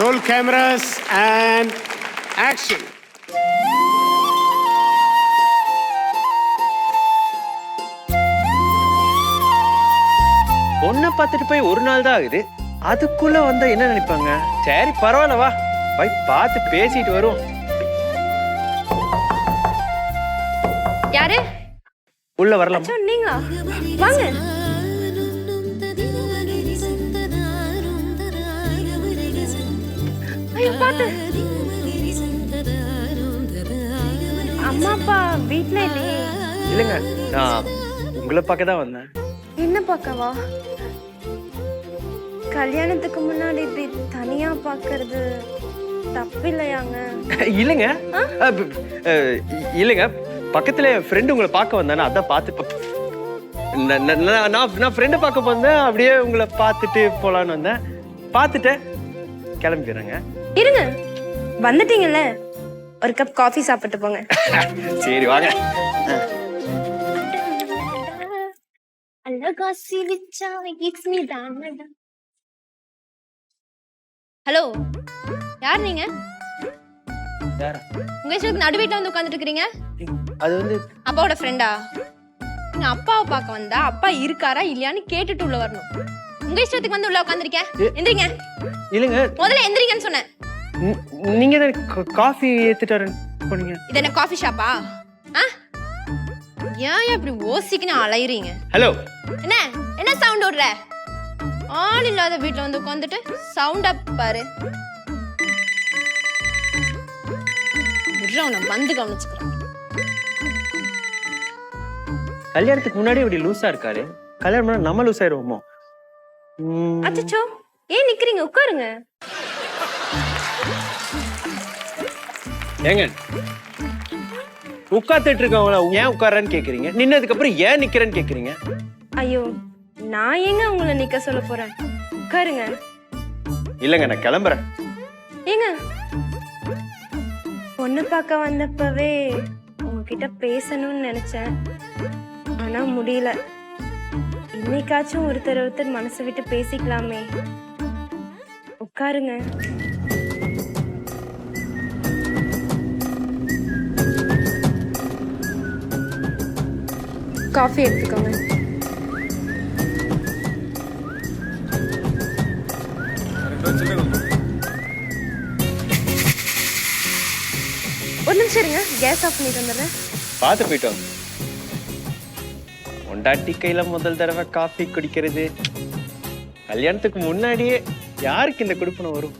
Roll cameras and action. பொண்ணை பார்த்துட்டு போய் ஒரு நாள் தான் ஆகுது. அதுக்குள்ள வந்தா என்ன நினைப்பாங்க? சரி பரவாயில்ல வா. போய் பார்த்து பேசிட்டு வருவோம். யாரு? உள்ள வரலாம். நீங்களா? வாங்க. அம்மா அப்பா வீட்ல இல்லையே. இல்லைங்க நான் உங்களை பார்க்க தான் வந்தேன். என்ன பார்க்கவா? கல்யாணத்துக்கு முன்னாடி இப்படி தனியா பார்க்கிறது தப்பில்லையாங்க? இல்லைங்க. அஹ், ப- அஹ், இல்லைங்க. பக்கத்துல என் ஃப்ரெண்டு உங்களை பார்க்க வந்தானே அதான் பார்த்து நான் நான் ஃப்ரெண்டை பார்க்க வந்தேன் அப்படியே உங்களை பார்த்துட்டு போலான்னு வந்தேன். பார்த்துட்டேன். கிளம்பிடுறேங்க. இருங்க. வந்துட்டீங்கல்ல. ஒரு கப் காஃபி சாப்பிட்டு போங்க. சரி வாங்க. அழகா சிரிச்சா இட்ஸ் மீ தானடா ஹலோ யார் நீங்க? உங்க இஷ்டத்துக்கு நடு வீட்ல வந்து உட்கார்ந்துட்டு இருக்கீங்க அது வந்து அப்பாவோட ஃப்ரெண்டா நான் அப்பாவை பார்க்க வந்தா? அப்பா இருக்காரா? இல்லையான்னு கேட்டுட்டு உள்ள வரணும். உங்க இஷ்டத்துக்கு வந்து உள்ள உட்காந்துருக்கேன் ஏ- எந்திரிங்க. இல்லைங்க. முதல்ல எந்திரிங்கன்னு சொன்னேன். நீங்க தான் காஃபி ஏத்துட்டு வரேன் போனீங்க. இது என்ன காஃபி ஷாப்பா? ஏன் இப்படி ஓசிக்குன்னு அலையுறீங்க? ஹலோ என்ன? என்ன சவுண்ட் விடுற ஆள் இல்லாத வீட்ல வந்து உட்காந்துட்டு சவுண்ட் அப் பாரு. விட்றா, உன்னை வந்து கவனிச்சுக்கிறேன். கல்யாணத்துக்கு முன்னாடி இப்படி லூசா இருக்காரு. கல்யாணம் நம்ம லூஸ் ஆயிருவோமோ? ம், அச்சச்சோ ஏன் நிக்கிறீங்க? உட்காருங்க. ஏங்க உட்கார்ந்துட்டு இருக்கவங்கள? ஏன் உட்காரன்னு கேக்குறீங்க? நின்னதுக்கு அப்புறம் ஏன் நிக்கிறேன்னு கேக்குறீங்க? ஐயோ நான் ஏங்க உங்களை நிக்க சொல்ல போறேன்? உட்காருங்க. இல்லைங்க நான் கிளம்புறேன். ஏங்க பொண்ணு பார்க்க வந்தப்பவே உங்ககிட்ட பேசணும்னு நினைச்சேன். ஆனா முடியல. இன்னைக்காச்சும் ஒருத்தர் ஒருத்தர் மனசை விட்டு பேசிக்கலாமே. உட்காருங்க. காஃபி எடுத்துக்கோங்க. ஒரு நிமிஷம் இருங்க. கேஸ் ஆஃப் பண்ணிட்டு வந்துடுறேன். பார்த்து போயிட்டோம் பொண்டாட்டி கையில முதல் தடவை காஃபி குடிக்கிறது. கல்யாணத்துக்கு முன்னாடியே யாருக்கு இந்த குடுப்பனை வரும்?